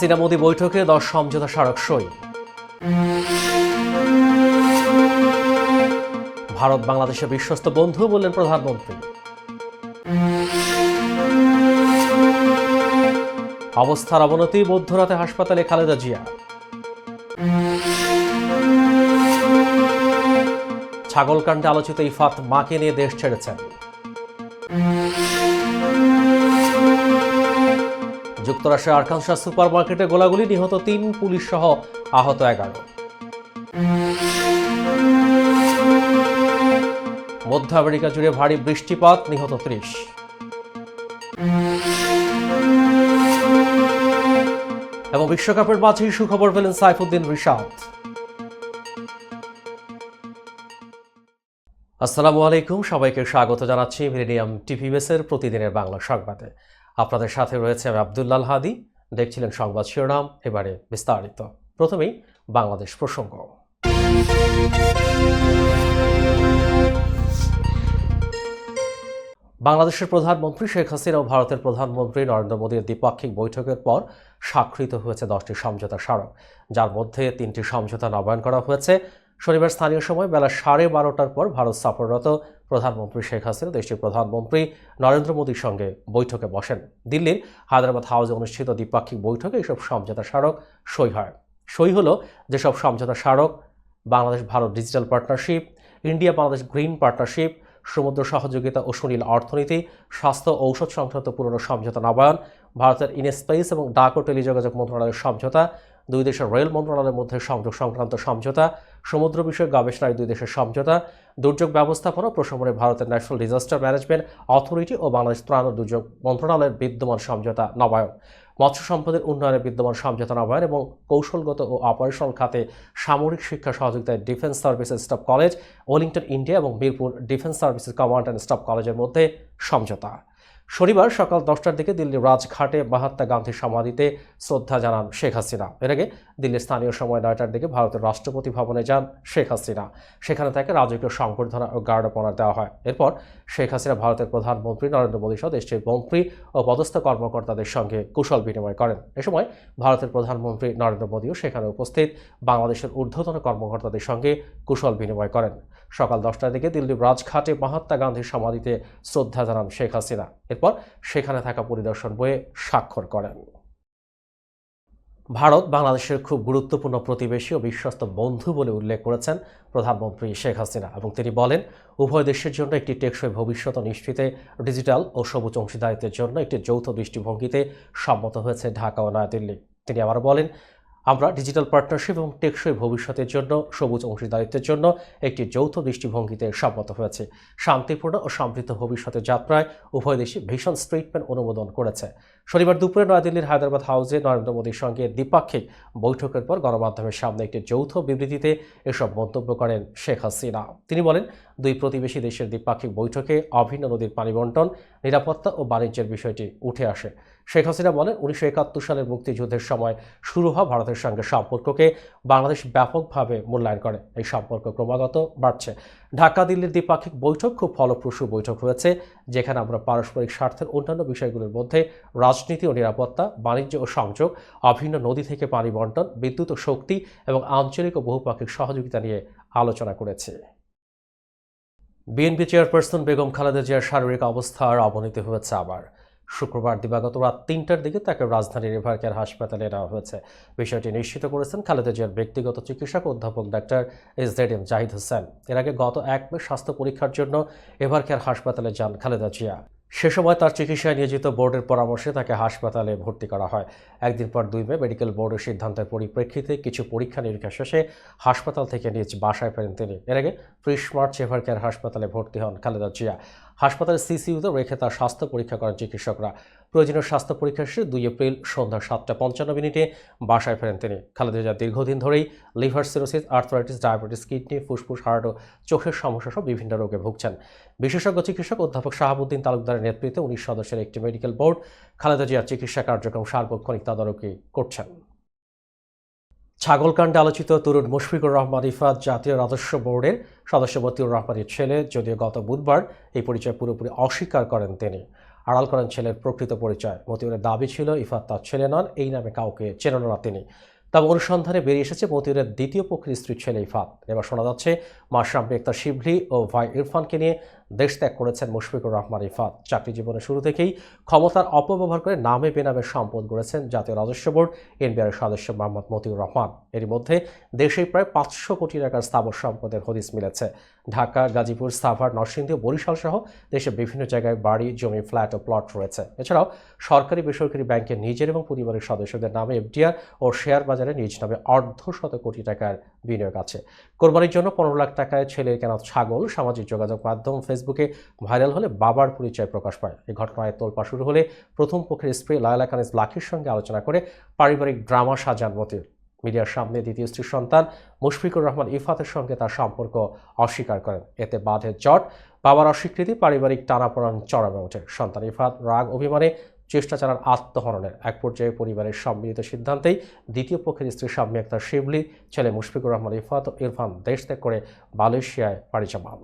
হাসিনা মোদী বৈঠকে দশ সমঝোতা স্মারক সই। ভারত বাংলাদেশের বিশ্বস্ত বন্ধু বললেন প্রধানমন্ত্রী। অবস্থার অবনতি মধ্যরাতে হাসপাতালে খালেদা জিয়া। ছাগলকাণ্ডে আলোচিত ইফাত মাকে নিয়ে দেশ ছেড়েছেন। যুক্তরাষ্ট্রের আরকানসাস সুপার মার্কেটে গোলাগুলি নিহত তিন পুলিশ সহ আহত এগারো। মধ্য আমেরিকা জুড়ে ভারী বৃষ্টিপাত, নিহত ত্রিশ। এবং বিশ্বকাপের মাঝেই সুখবর পেলেন সাইফুদ্দিন রিশাদ। আসসালামু আলাইকুম, সবাইকে স্বাগত জানাচ্ছি মিলেনিয়াম টিভিবেসের প্রতিদিনের বাংলা সংবাদে। আপনাদের সাথে রয়েছে আমি আবদুল্লাল হাদি। দেখছিলেন সংবাদ শিরোনাম, এবারে বিস্তারিত। প্রথমেই বাংলাদেশ প্রসঙ্গ। বাংলাদেশের প্রধানমন্ত্রী শেখ হাসিনা ও ভারতের প্রধানমন্ত্রী নরেন্দ্র মোদীর দ্বিপাক্ষিক বৈঠকের পর স্বাক্ষরিত হয়েছে দশটি সমঝোতা স্মারক। যার মধ্যে তিনটি সমঝোতা নবায়ন করা হয়েছে। শনিবার স্থানীয় সময় বেলা সাড়ে বারোটার পর ভারত সফররত প্রধানমন্ত্রী শেখ হাসিনা, দেশটির প্রধানমন্ত্রী নরেন্দ্র মোদীর সঙ্গে বৈঠকে বসেন। দিল্লির হায়দ্রাবাদ হাউসে অনুষ্ঠিত দ্বিপাক্ষিক বৈঠকে এসব সমঝোতা স্মারক সই হয়। সই হলো যেসব সমঝোতা স্মারক Bangladesh Bharat digital partnership, India Bangladesh green partnership, সমুদ্র সহযোগিতা ও সুনীল অর্থনীতি, স্বাস্থ্য ঔষধ সংক্রান্ত পুরনো সমঝোতা নবায়ন, ভারতের ইনস্পেস এবং ডাক ও টেলিযোগাযোগ মন্ত্রণালয়ের সমঝোতা দুই দেশের রেল মন্ত্রণালয়ের মধ্যে সংযোগ সংক্রান্ত সমঝোতা, সমুদ্র বিষয়ক গবেষণায় দুই দেশের সমঝোতা, দুর্যোগ ব্যবস্থাপনা প্রশমনে ভারতের ন্যাশনাল ডিজাস্টার ম্যানেজমেন্ট অথরিটি ও বাংলাদেশ ত্রাণ ও দুর্যোগ মন্ত্রণালয়ের বিদ্যমান সমঝোতা নবায়ন। মৎস্য সম্পদের উন্নয়নে বিদ্যমান সমঝোতা নবায়ন এবং কৌশলগত ও অপারেশনাল খাতে সামরিক শিক্ষা সহযোগিতায় defence services staff college Wellington India এবং Mirpur defence services command and staff কলেজের মধ্যে সমঝোতা। শনিবার সকাল দশটার দিকে দিল্লির রাজঘাটে মহাত্মা গান্ধীর সমাধিতে শ্রদ্ধা জানান শেখ হাসিনা। এর আগে দিল্লির স্থানীয় সময় নয়টার দিকে ভারতের রাষ্ট্রপতি ভবনে যান শেখ হাসিনা। সেখানে তাকে রাজকীয় সংবর্ধনা ও গার্ড অফ অনার দেওয়া হয়। এরপর শেখ হাসিনা ভারতের প্রধানমন্ত্রী নরেন্দ্র মোদী সহ দেশটির মন্ত্রী ও পদস্থ কর্মকর্তাদের সঙ্গে কুশল বিনিময় করেন। এ সময় ভারতের প্রধানমন্ত্রী নরেন্দ্র মোদীও সেখানে উপস্থিত বাংলাদেশের ঊর্ধ্বতন কর্মকর্তাদের সঙ্গে কুশল বিনিময় করেন। সকাল দশটার দিকে দিল্লির রাজঘাটে মহাত্মা গান্ধীর সমাধিতে শ্রদ্ধা জানান শেখ হাসিনা। এরপর সেখানে থাকা পরিদর্শন বইয়ে স্বাক্ষর করেন। ভারত বাংলাদেশের খুব গুরুত্বপূর্ণ প্রতিবেশী ও বিশ্বস্ত বন্ধু বলে উল্লেখ করেছেন প্রধানমন্ত্রী শেখ হাসিনা এবং তিনি বলেন, উভয় দেশের জন্য একটি টেকসই ভবিষ্যৎ নিশ্চিতে ডিজিটাল ও সবুজ অংশীদারিত্বের জন্য একটি যৌথ দৃষ্টিভঙ্গিতে সম্মত হয়েছে ঢাকা ও নয়াদিল্লি। তিনি আবার বলেন আমরা ডিজিটাল পার্টনারশিপ এবং টেকসই ভবিষ্যতের জন্য, সবুজ অংশীদারিত্বের জন্য একটি যৌথ দৃষ্টিভঙ্গিতে সম্মত হয়েছে। শান্তিপূর্ণ ও সমৃদ্ধ ভবিষ্যতের যাত্রায় উভয় দেশই ভীষণ স্টেটমেন্ট অনুমোদন করেছে। শনিবার দুপুরে নয়াদিল্লির হায়দ্রাবাদ হাউসে নরেন্দ্র মোদীর সঙ্গে দ্বিপাক্ষিক বৈঠকের পর গণমাধ্যমের সামনে একটি যৌথ বিবৃতিতে এসব মন্তব্য করেন শেখ হাসিনা। তিনি বলেন, দুই প্রতিবেশী দেশের দ্বিপাক্ষিক বৈঠকে অভিন্ন নদীর পানি বন্টন, নিরাপত্তা ও বাণিজ্যের বিষয়টি উঠে আসে। শেখ হাসিনা বলেন, উনিশশো একাত্তর সালের মুক্তিযুদ্ধের সময় শুরু হওয়া ভারতের সঙ্গে সম্পর্ককে বাংলাদেশ ব্যাপকভাবে মূল্যায়ন করে। এই সম্পর্ক ক্রমাগত বাড়ছে। ঢাকা দিল্লির দ্বিপাক্ষিক বৈঠক খুব ফলপ্রসূ বৈঠক হয়েছে, যেখানে আমরা পারস্পরিক স্বার্থের অন্যান্য বিষয়গুলোর মধ্যে রাজনীতি ও নিরাপত্তা, বাণিজ্য ও সংযোগ, অভিন্ন নদী থেকে পানি বন্টন, বিদ্যুৎ ও শক্তি এবং আঞ্চলিক ও বহুপাক্ষিক সহযোগিতা নিয়ে আলোচনা করেছে। বিএনপি চেয়ারপারসন বেগম খালেদা জিয়ার শারীরিক অবস্থার অবনতি হয়েছে আবার। শুক্রবার দিবাগত রাত তিনটার দিকে তাকে রাজধানীর রিভার কেয়ার হাসপাতালে নেওয়া হয়েছে। বিষয়টি নিশ্চিত করেছেন খালেদা জিয়ার ব্যক্তিগত চিকিৎসক অধ্যাপক doctor S Z M Zahid Hossain. এর আগে গত এক মে স্বাস্থ্য পরীক্ষার জন্য এভার কেয়ার হাসপাতালে যান খালেদা জিয়া। সে সময় তার চিকিৎসায় নিয়োজিত বোর্ডের পরামর্শে তাকে হাসপাতালে ভর্তি করা হয়। একদিন পর দুই মে মেডিকেল বোর্ডের সিদ্ধান্তের পরিপ্রেক্ষিতে কিছু পরীক্ষা নিরীক্ষা শেষে হাসপাতাল থেকে নিজ বাসায় ফেরেন তিনি। এর আগে ত্রিশ মার্চ এভার কেয়ার হাসপাতালে ভর্তি হন খালেদা জিয়া। হাসপাতালের সিসিউতে রেখে তার স্বাস্থ্য পরীক্ষা করেন চিকিৎসকরা। প্রয়োজনীয় স্বাস্থ্য পরীক্ষা শেষে দুই এপ্রিল সন্ধ্যা সাতটা পঞ্চান্ন মিনিটে বাসায় ফেরেন তিনি। খালেদা জিয়া দীর্ঘদিন ধরেই liver cirrhosis, arthritis, diabetes, kidney, ফুসফুস, হার্ট ও চোখের সমস্যা সহ বিভিন্ন রোগে ভুগছেন। বিশেষজ্ঞ চিকিৎসক অধ্যাপক শাহাবুদ্দিন তালুকদারের নেতৃত্বে উনিশ সদস্যের একটি মেডিকেল বোর্ড খালেদা জিয়ার চিকিৎসা কার্যক্রম সার্বক্ষণিক তদারকি করছেন। ছাগলকাণ্ডে আলোচিত তরুণ মুশফিকুর রহমান ইফাত জাতীয় রাজস্ব বোর্ডের সদস্য মতিউর রহমানের ছেলে, যদিও গত বুধবার এই পরিচয় পুরোপুরি অস্বীকার করেন তিনি। আড়াল করেন ছেলের প্রকৃত পরিচয়। মতিউরের দাবি ছিল ইফাত তার ছেলে নন, এই নামে কাউকে চেনেন না তিনি। তবে অনুসন্ধানে বেরিয়ে এসেছে মতিউরের দ্বিতীয় পক্ষের স্ত্রীর ছেলে ইফাত এবার শোনা যাচ্ছে মা শাম্পি একটা শিবলি ও ভাই ইরফানকে নিয়ে দেশ ত্যাগ করেছেন মুশফিকুর রহমান ইফাত চাকরি জীবনের শুরু থেকেই ক্ষমতার অপব্যবহার করে নামে বেনামে সম্পদ গড়েছেন জাতীয় রাজস্ব বোর্ড এনবিআর সদস্য মোহাম্মদ মতিউর রহমান। এরই মধ্যে দেশে প্রায় পাঁচশো কোটি টাকার স্থাবর সম্পদের হদিস মিলেছে। ঢাকা, গাজীপুর, সাভার, নরসিংদী বরিশাল সহ দেশের বিভিন্ন জায়গায় বাড়ি, জমি, ফ্ল্যাট ও প্লট রয়েছে। এছাড়াও সরকারি বেসরকারি ব্যাংকে নিজের এবং পরিবারের সদস্যদের নামে এফডিআর ও শেয়ার বাজারে নিজ নামে অর্ধ শত কোটি টাকার বিনিয়োগ আছে। কোরবানির জন্য পনেরো লাখ টাকায় ছেলের কেনা ছাগল সামাজিক যোগাযোগ মাধ্যম ফেসবুকে ভাইরাল হলে বাবার পরিচয় প্রকাশ পায়। এই ঘটনায় তোলপা শুরু হলে প্রথম পক্ষের স্ত্রী লায়লা কানিজ লাখির সঙ্গে আলোচনা করে পারিবারিক ড্রামা সাজান মতির। মিডিয়ার সামনে দ্বিতীয় স্ত্রীর সন্তান মুশফিকুর রহমান ইফাতের সঙ্গে তার সম্পর্ক অস্বীকার করেন। এতে বাঁধে জট বাবার অস্বীকৃতি, পারিবারিক টানাপোড়ান চড়ামে ওঠে। সন্তান ইফাত রাগ অভিমানে চেষ্টা চালান আত্মহরণের এক পর্যায়ে পরিবারের সম্মিলিত সিদ্ধান্তেই দ্বিতীয় পক্ষের স্ত্রী স্বামী আক্তার শিবলি, ছেলে মুশফিকুর রহমান ইফাত ও ইরফান দেশ ত্যাগ করে মালয়েশিয়ায় পাড়ি জমান।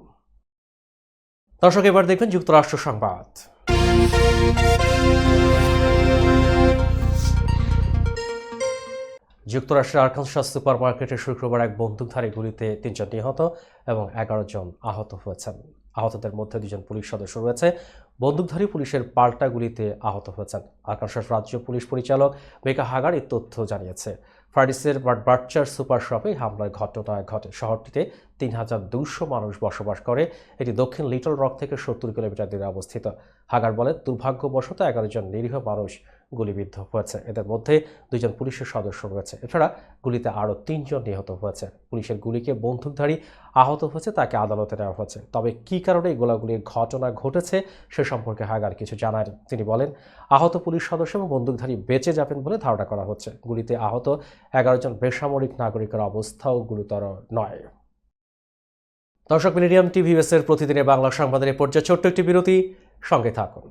দর্শক, এবার দেখবেন যুক্তরাষ্ট্র সংবাদ। যুক্তরাষ্ট্রের আরকানসাস সুপার মার্কেটে শুক্রবার এক বন্দুকধারী গুলিতে তিনজন নিহত এবং এগারো জন আহত হয়েছেন। আহতদের মধ্যে দুজন পুলিশ সদস্য রয়েছে। বন্দুকধারী পুলিশের পাল্টা গুলিতে আহত হয়েছেন। আকাশের রাজ্য পুলিশ পরিচালক বেকা হাগার এই তথ্য জানিয়েছে। ফ্রাইডিসের বার্চার সুপার শপে হামলার ঘটনা ঘটে। শহরটিতে তিন হাজার দুশো মানুষ বসবাস করে। এটি দক্ষিণ লিটল রক থেকে সত্তর কিলোমিটার দূরে অবস্থিত। হাগার বলে দুর্ভাগ্যবশত এগারো জন নিরীহ মানুষ গুলিবিদ্ধ হয়েছে। এদের মধ্যে দুইজন পুলিশের সদস্য রয়েছে। এছাড়া গুলিতে আরও তিনজন নিহত হয়েছে। পুলিশের গুলিকে বন্দুকধারী আহত হয়েছে, তাকে আদালতে নেওয়া হয়েছে। তবে কী কারণে গোলাগুলির ঘটনা ঘটেছে সে সম্পর্কে হাগার কিছু জানার। তিনি বলেন, আহত পুলিশ সদস্য এবং বন্দুকধারী বেঁচে যাবেন বলে ধারণা করা হচ্ছে। গুলিতে আহত এগারো জন বেসামরিক নাগরিকের অবস্থাও গুরুতর নয়। দর্শক, মিলিনিয়াম টিভি এর প্রতিদিনের বাংলা সংবাদের পর্যায়ে ছোট্ট একটি বিরতি। সঙ্গে থাকুন।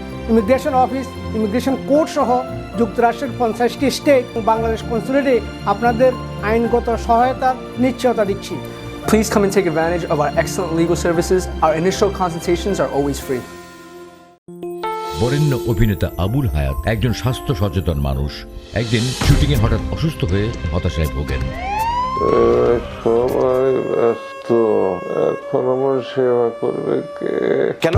immigration office immigration court সহ যুক্তরাষ্ট্রের পঞ্চাশটি স্টেট ও বাংলাদেশ কনসুলেটে আপনাদের আইনগত সহায়তার নিশ্চয়তা দিচ্ছি। Please come and take advantage of our excellent legal services. Our initial consultations are always free. বরেণ্য অভিনেতা আবুল হায়াত একজন স্বাস্থ্য সচেতন মানুষ। একদিন শুটিংয়ে হঠাৎ অসুস্থ হয়ে হতাশায় ভোগেন। সবাই ব্যস্ত। এখন আমার সেবা করবে কে? কেন?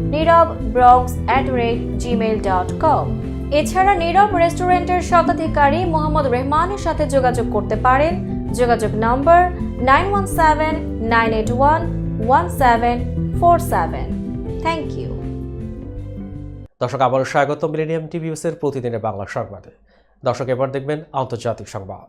নীরব ব্রগস at rate Gmail dot com এছাড়া নীরব রেস্টুরেন্টের স্বত্বাধিকারী মোহাম্মদ রেহমানের সাথে যোগাযোগ করতে পারেন। যোগাযোগ number nine one seven nine eight one one seven four seven thank you দর্শক, আবারও স্বাগত মিলেনিয়াম টিভিউসের প্রতিদিনের বাংলা সংবাদে। দর্শক, এবার দেখবেন আন্তর্জাতিক সংবাদ।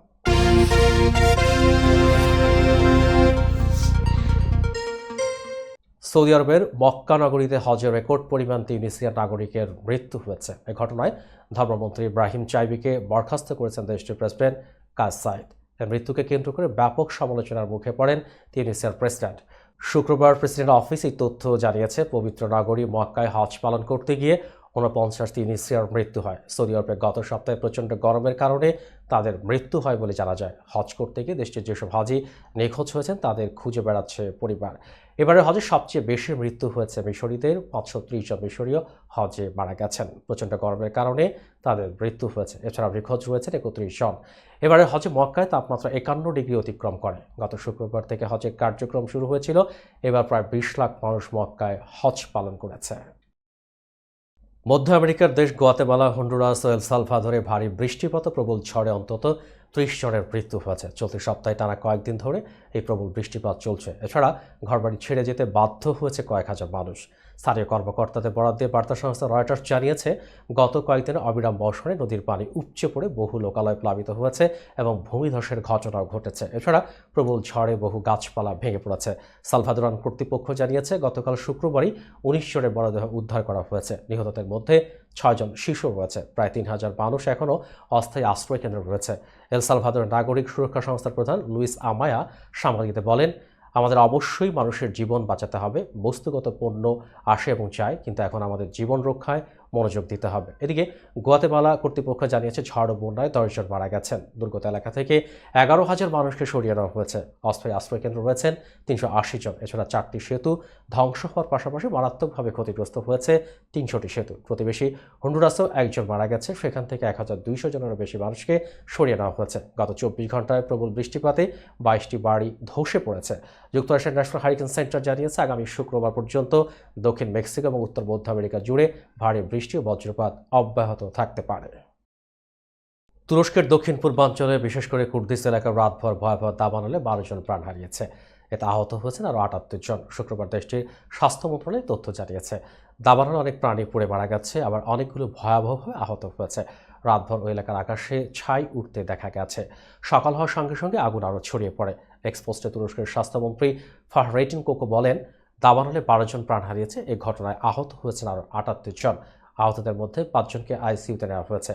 সৌদি আরবের মক্কা নগরীতে হজের রেকর্ড পরিমাণ তিউনিসিয়ার নাগরিকের মৃত্যু হয়েছে। এ ঘটনায় ধর্মমন্ত্রী ইব্রাহিম চাইবিকে বরখাস্ত করেছেন দেশটির প্রেসিডেন্ট কাজ সাইদ মৃত্যুকে কেন্দ্র করে ব্যাপক সমালোচনার মুখে পড়েন তিউনিসিয়ার প্রেসিডেন্ট। শুক্রবার প্রেসিডেন্ট অফিস এই তথ্য জানিয়েছে, পবিত্র নগরী মক্কায় হজ পালন করতে গিয়ে ঊনপঞ্চাশ তিউনিসিয়ার মৃত্যু হয়। সৌদি আরবে গত সপ্তাহে প্রচণ্ড গরমের কারণে তাদের মৃত্যু হয় বলে জানা যায়। হজ করতে গিয়ে দেশটির যেসব হাজি নিখোঁজ হয়েছেন, তাদের খুঁজে বেড়াচ্ছে পরিবার। এবারে হজে সবচেয়ে বেশি মৃত্যু হয়েছে মিশরীদের। পাঁচশো ত্রিশ জন মিশরীয় হজে মারা গেছেন। প্রচণ্ড গরমের কারণে তাদের মৃত্যু হয়েছে। এছাড়া নিখোঁজ রয়েছেন একত্রিশ জন। এবারে হজে মক্কায় তাপমাত্রা একান্ন ডিগ্রি অতিক্রম করে। গত শুক্রবার থেকে হজের কার্যক্রম শুরু হয়েছিল। এবার প্রায় বিশ লাখ মানুষ মক্কায় হজ পালন করেছে। মধ্য আমেরিকার দেশ গোয়াতেমালা, হন্ডুরাস ও এলসালভাদরে ভারী বৃষ্টিপাত, প্রবল ঝড়ে অন্তত ত্রিশ জনের মৃত্যু হয়েছে। চলতি সপ্তাহে টানা কয়েকদিন ধরে এই প্রবল বৃষ্টিপাত চলছে। এছাড়া ঘরবাড়ি ছেড়ে যেতে বাধ্য হয়েছে কয়েক হাজার মানুষ। স্থানীয় কর্মকর্তাদের বরাদ দিয়ে বার্তা সংস্থা রয়টার্স জানিয়েছে, গত কয়েকদিনে অবিরাম বর্ষণে নদীর পানি উপচে পড়ে বহু লোকালয় প্লাবিত হয়েছে এবং ভূমিধসের ঘটনাও ঘটেছে। এছাড়া প্রবল ঝড়ে বহু গাছপালা ভেঙে পড়েছে। সালভাদোরান কর্তৃপক্ষ জানিয়েছে, গতকাল শুক্রবারই উনিশ জনের মরদেহ উদ্ধার করা হয়েছে। নিহতদের মধ্যে ছয়জন শিশু রয়েছে। প্রায় তিন হাজার মানুষ এখনও অস্থায়ী আশ্রয় কেন্দ্রে রয়েছে। এল সালভাদোর নাগরিক সুরক্ষা সংস্থার প্রধান লুইস আমায়া সাংবাদিকদের বলেন আমাদের অবশ্যই মানুষের জীবন বাঁচাতে হবে। বস্তুগত পণ্য আসে এবং চায় কিন্তু এখন আমাদের জীবন রক্ষায় মনোযোগ দিতে হবে। এদিকে গোয়াতেমালা কর্তৃপক্ষ জানিয়েছে, ঝড় ও বন্যায় দশজন মারা গেছেন। দুর্গত এলাকা থেকে এগারো হাজার মানুষকে সরিয়ে নেওয়া হয়েছে। অস্থায়ী আশ্রয়কেন্দ্র রয়েছেন তিনশো আশি জন। এছাড়া চারটি সেতু ধ্বংস হওয়ার পাশাপাশি মারাত্মকভাবে ক্ষতিগ্রস্ত হয়েছে তিনশোটি সেতু। প্রতিবেশী হন্ডুরাসেও একজন মারা গেছে। সেখান থেকে এক হাজার দুইশো জনেরও বেশি মানুষকে সরিয়ে নেওয়া হয়েছে। গত চব্বিশ ঘন্টায় প্রবল বৃষ্টিপাতে বাইশটি বাড়ি ধসে পড়েছে। যুক্তরাষ্ট্রের ন্যাশনাল হারিকেন সেন্টার জানিয়েছে, আগামী শুক্রবার পর্যন্ত দক্ষিণ মেক্সিকো এবং উত্তর মধ্য আমেরিকা জুড়ে ভারী ও বজ্রপাত অব্যাহত থাকতে পারে। তুরস্কের দক্ষিণ পূর্বাঞ্চলে বিশেষ করে কুর্দিস এলাকার রাতভর ভয়াবহ দাবানলে বারো জন প্রাণ হারিয়েছে। এতে আহত হয়েছেন আরও আটাত্তর জন। শুক্রবার দেশটির স্বাস্থ্য মন্ত্রণালয় তথ্য জানিয়েছে। দাবানলে অনেক প্রাণী পুড়ে মারা গেছে, আবার অনেকগুলো ভয়াবহভাবে আহত হয়েছে। রাতভর ওই এলাকার আকাশে ছাই উঠতে দেখা গেছে। সকাল হওয়ার সঙ্গে সঙ্গে আগুন আরও ছড়িয়ে পড়ে। এক্সপোস্টে তুরস্কের স্বাস্থ্যমন্ত্রী ফাহরেটিন কোকো বলেন, দাবানলে বারো জন প্রাণ হারিয়েছে, এ ঘটনায় আহত হয়েছেন আরও আটাত্তর জন। আহতদের মধ্যে পাঁচজনকে আইসিইউতে নেওয়া হয়েছে।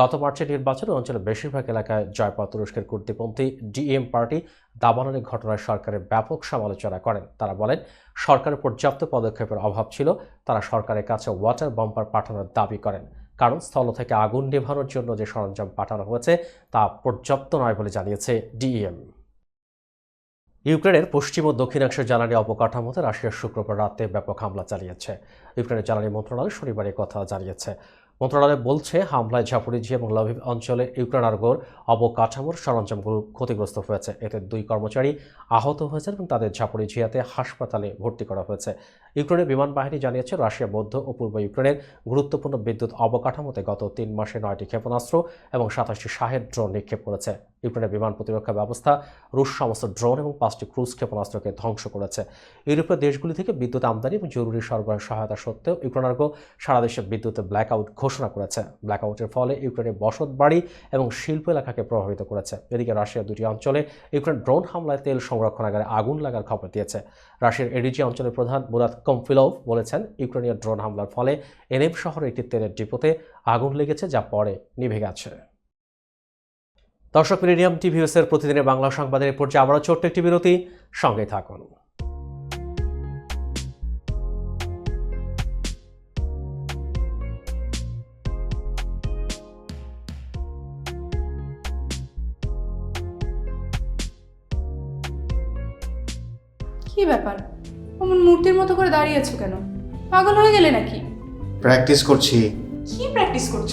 গত মার্চের নির্বাচনে অঞ্চলের বেশিরভাগ এলাকায় জয় পাওয়া তুরস্কের কুর্দিপন্থী ডিএম পার্টি দাবানলের ঘটনায় সরকারের ব্যাপক সমালোচনা করেন। তারা বলেন, সরকারের পর্যাপ্ত পদক্ষেপের অভাব ছিল, তারা সরকারের কাছে ওয়াটার বাম্পার পাঠানোর দাবি করেন। কারণ স্থল থেকে আগুন নেভানোর জন্য যে সরঞ্জাম পাঠানো হয়েছে, তা পর্যাপ্ত নয় বলে জানিয়েছে ডিএম। ইউক্রেনের পশ্চিম ও দক্ষিণাংশের জ্বালানি অবকাঠামোতে রাশিয়া শুক্রবার রাতে ব্যাপক হামলা চালিয়েছে। ইউক্রেনের জ্বালানি মন্ত্রণালয় শনিবার কথা জানিয়েছে। মন্ত্রণালয় বলছে, হামলায় ঝাপরিঝি এবং লভিভ অঞ্চলে ইউক্রেন আর্গোর অবকাঠামোর সরঞ্জামগুলো ক্ষতিগ্রস্ত হয়েছে। এতে দুই কর্মচারী আহত হয়েছেন এবং তাদের ঝাপরিঝিয়াতে হাসপাতালে ভর্তি করা হয়েছে। ইউক্রেনের বিমান বাহিনী জানিয়েছে, রাশিয়া মধ্য ও পূর্ব ইউক্রেনের গুরুত্বপূর্ণ বিদ্যুৎ অবকাঠামোতে গত তিন মাসে নয়টি ক্ষেপণাস্ত্র এবং সাতাশটি শাহের ড্রোন নিক্ষেপ করেছে। ইউক্রেনের বিমান প্রতিরক্ষা ব্যবস্থা, রুশ সমস্ত ড্রোন এবং পাঁচটি ক্রুজ ক্ষেপণাস্ত্রকে ধ্বংস করেছে। ইউরোপীয় দেশগুলি থেকে বিদ্যুৎ আমদানি এবং জরুরি সরবরাহ সহায়তা সত্ত্বেও ইউক্রেনার্গো সারা দেশে বিদ্যুতের ব্ল্যাকআউট ঘোষণা করেছে। ব্ল্যাকআউটের ফলে ইউক্রেনের বসত বাড়ি এবং শিল্প এলাকাকে প্রভাবিত করেছে। এদিকে রাশিয়ার দুটি অঞ্চলে ইউক্রেন ড্রোন হামলায় তেল সংরক্ষণাগারে আগুন লাগার খবর দিয়েছে। রাশিয়ার এডিজি অঞ্চলের প্রধান মুরাদ কমফিলভ বলেছেন, ইউক্রেনীয় ড্রোন হামলার ফলে এনেভ শহরের একটি তেলের ডিপোতে আগুন লেগেছে যা পরে নিভে গেছে। দর্শক মিডিয়াম টিভিএসের প্রতিদিনের বাংলা সংবাদের পর্যায়ে আবারও ছোট্ট একটি বিরতি। সঙ্গে থাকুন। কি ব্যাপার? অমন মূর্তির মতো করে দাঁড়িয়েছো কেন? পাগল হয়ে গেলে নাকি? প্র্যাকটিস করছি। কি প্র্যাকটিস করছ?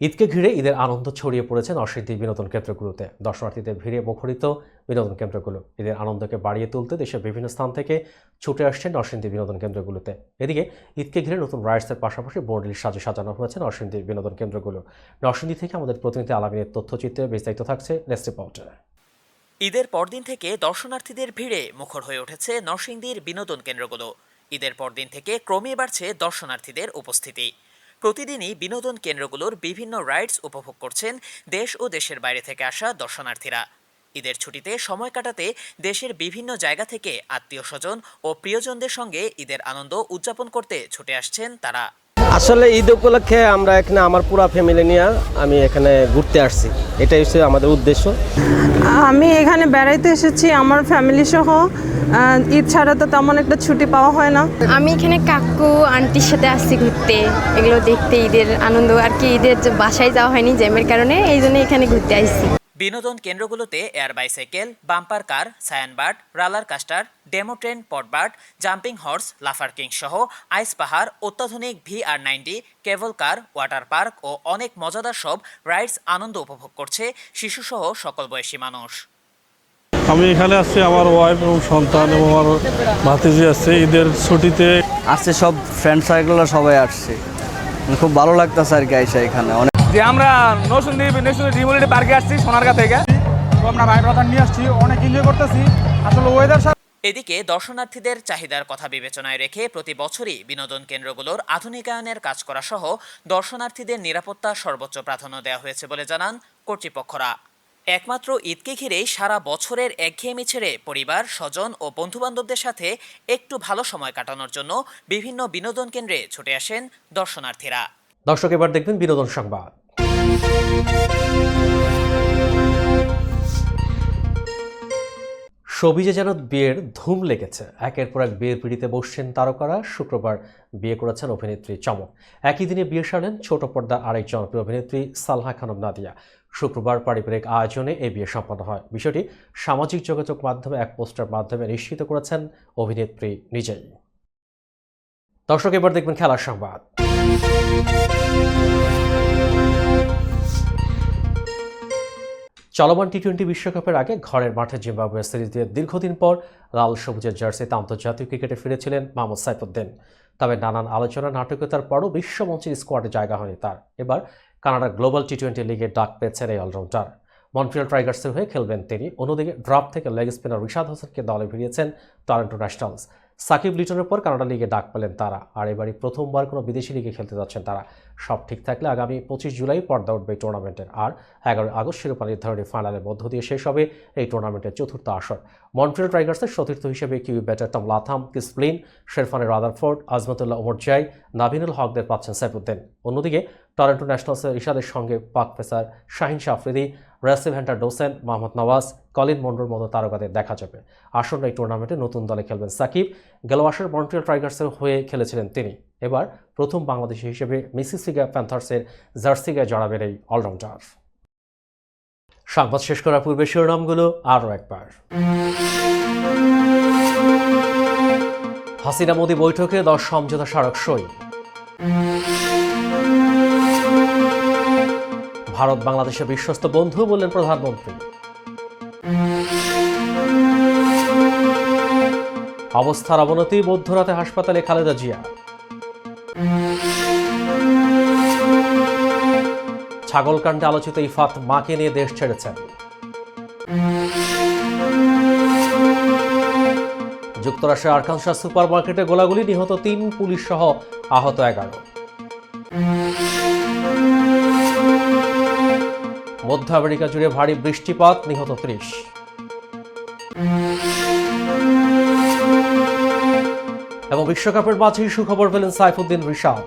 ঈদকে ঘিরে ঈদের আনন্দ ছড়িয়ে পড়েছে নরসিংদী বিনোদন কেন্দ্রগুলোতে। দর্শনার্থীদের ভিড়ে মুখরিত বিনোদন কেন্দ্রগুলো। ঈদের আনন্দকে বাড়িয়ে তুলতে দেশের বিভিন্ন স্থান থেকে ছুটে আসছে নরসিংদী বিনোদন কেন্দ্রগুলোতে। এদিকে, ঈদকে ঘিরে নতুন রাইডসের পাশাপাশি বর্ণিল সাজে সাজানো হয়েছে নরসিংদী বিনোদন কেন্দ্রগুলো। নরসিংদী থেকে আমাদের প্রতিনিধি আলামিনের তথ্যচিত্রে বিস্তারিত থাকছে নেক্সট রিপোর্টে ঈদের পরদিন থেকে দর্শনার্থীদের ভিড়ে মুখর হয়ে উঠেছে নরসিংদীর বিনোদন কেন্দ্রগুলো। ঈদের পরদিন থেকে ক্রমে বাড়ছে দর্শনার্থীদের উপস্থিতি। প্রতিদিনই বিনোদন কেন্দ্রগুলোর বিভিন্ন রাইডস উপভোগ করছেন দেশ ও দেশের বাইরে থেকে আসা দর্শনার্থীরা। ঈদের ছুটিতে সময় কাটাতে দেশের বিভিন্ন জায়গা থেকে আত্মীয় স্বজন ও প্রিয়জনদের সঙ্গে ঈদের আনন্দ উদযাপন করতে ছুটে আসছেন তারা। আসলে ঈদ উপলক্ষে আমরা এখানে আমার পুরো ফ্যামিলি নিয়ে আমি এখানে ঘুরতে আসছি। এটাই হচ্ছে আমাদের উদ্দেশ্য। আমি এখানে বেড়াইতে এসেছি আমার ফ্যামিলি সহ। ঈদ ছাড়া তো তেমন একটা ছুটি পাওয়া হয় না। আমি এখানে কাকু আন্টির সাথে আসছি ঘুরতে। এগুলো দেখতে ঈদের আনন্দ। আর কি ঈদের যে বাসায় যাওয়া হয়নি জ্যামের কারণে এই জন্য এখানে ঘুরতে আসছি বিনোদন কেন্দ্রগুলোতে এয়ার বাইসাইকেল বাম্পার কার সায়ানবার্ড রালার কাস্টার ডেমো ট্রেন পটবার্ড জাম্পিং হর্স লাফার কিং সহ আইস পাহাড় অত্যাধুনিক V R ninety cable car water park ও অনেক মজাদার সব রাইডস আনন্দ উপভোগ করছে শিশুসহ সকল বয়সী মানুষ। আমি এখানে আসছি আমার ওয়াইফ এবং সন্তান এবং আমার ভাতিজি আছে ঈদের ছুটিতে। আসছে সব ফ্রেন্ড সার্কেলরা সবাই আসছে। মানে খুব ভালো লাগতেছে আর কি আইসা এখানে। অনেক যে আমরা নরসিংদী নরসিংদী ডিমোলিটি পার্কে আসছি সোনারগা থেকে। আমরা ভাই ব্রাদার নিয়ে আসছি অনেক এনজয় করতেছি। আসলে ওয়েদার এদিকে দর্শনার্থীদের চাহিদার কথা বিবেচনায় রেখে প্রতি বছরই বিনোদন কেন্দ্রগুলোর আধুনিকায়নের কাজ করা সহ দর্শনার্থীদের নিরাপত্তা সর্বোচ্চ প্রাধান্য দেওয়া হয়েছে বলে জানান কর্তৃপক্ষরা। একমাত্র ঈদকে ঘিরেই সারা বছরের একঘেয়েমি ছেড়ে পরিবার স্বজন ও বন্ধুবান্ধবদের সাথে একটু ভালো সময় কাটানোর জন্য বিভিন্ন বিনোদন কেন্দ্রে ছুটে আসেন দর্শনার্থীরা। দর্শক এবার দেখবেন বিনোদন সংবাদ। সবিজে যেন বিয়ের ধুম লেগেছে। একের পর এক বিয়ের পিড়িতে বসছেন তারকারা। শুক্রবার বিয়ে করেছেন অভিনেত্রী চমক। একই দিনে বিয়ে সারলেন ছোট পর্দা আরেক জনপ্রিয় অভিনেত্রী সালহা খানম নাদিয়া। শুক্রবার পারিবারিক আয়োজনে এই বিয়ে সম্পন্ন হয়। বিষয়টি সামাজিক যোগাযোগ মাধ্যমে এক পোস্টার মাধ্যমে নিশ্চিত করেছেন অভিনেত্রী নিজেই। দর্শক, এবার দেখবেন খেলার সংবাদ। চলমান টি টোয়েন্টি বিশ্বকাপের আগে ঘরের মাঠে জিম্বাবুয়ে সিরিজ দিয়ে দীর্ঘদিন পর লাল সবুজের জার্সিতে আন্তর্জাতিক ক্রিকেটে ফিরেছিলেন মাহমুদ সাইফুদ্দিন। তবে নানান আলোচনা, নাটকীয়তার পরও বিশ্বমঞ্চের স্কোয়াডে জায়গা হয়নি তার। এবার কানাডার গ্লোবাল টি টোয়েন্টি লিগে ডাক পেয়েছেন এই অলরাউন্ডার। মন্ট্রিয়াল টাইগার্সের হয়ে খেলবেন তিনি। অন্যদিকে ড্রপ থেকে লেগ স্পিনার রিশাদ হোসেনকে দলে ভিড়িয়েছেন টরন্টো ন্যাশনালস। সাকিব লিটনের পর কানাডা লিগে ডাক পেলেন তারা। আর এবারই প্রথমবার কোনো বিদেশি লিগে খেলতে যাচ্ছেন তারা। সব ঠিক থাকলে আগামী পঁচিশ জুলাই পর্দা উঠবে এই টুর্নামেন্টের আর এগারোই আগস্ট শিরোপা নির্ধারণী ফাইনালের মধ্য দিয়ে শেষ হবে এই টুর্নামেন্টের চতুর্থ আসর। মন্ট্রিয়াল টাইগার্সের সতীর্থ হিসেবে কিউ ব্যাটার টম লাথাম কিসপ্লিন শেরফানের রাদারফোর্ড আজমতুল্লাহ ওমর জাই নাভিনুল হকদের পাচ্ছেন সাইফুদ্দিন অন্যদিকে টরন্টো ন্যাশনালসের ইশাদের সঙ্গে Pak pacer Shaheen শাফরিদি Rassie hunter Dussen Mohammad Nawaz Colin Munro মতো তারকাদের দেখা যাবে। আসন্ন এই টুর্নামেন্টে নতুন দলে খেলবেন সাকিব। গেল আসর মন্ট্রিয়াল টাইগার্সের হয়ে খেলেছিলেন তিনি। এবার প্রথম বাংলাদেশি হিসেবে মিসিসিগা প্যান্থার্সের জার্সি গায়ে জড়াবেন এই অলরাউন্ডার। সংবাদ শেষ করার পূর্বে শিরোনামগুলো আরও একবার। হাসিনা মোদী বৈঠকে দশ সমঝোতা স্মারক সই। ভারত বাংলাদেশের বিশ্বস্ত বন্ধু বললেন প্রধানমন্ত্রী। অবস্থার অবনতি মধ্যরাতে হাসপাতালে খালেদা জিয়া। ছাগলকাণ্ডে আলোচিত ইফাত মাকে নিয়ে দেশ ছেড়েছেন যুক্তরাষ্ট্রের আরকানসাস সুপার মার্কেটে গোলাগুলি নিহত তিন পুলিশ সহ আহত এগারো। মধ্য আমেরিকা জুড়ে ভারী বৃষ্টিপাত, নিহত ত্রিশ। এবং বিশ্বকাপের মাঝেই সুখবর পেলেন সাইফুদ্দিন রিশাদ।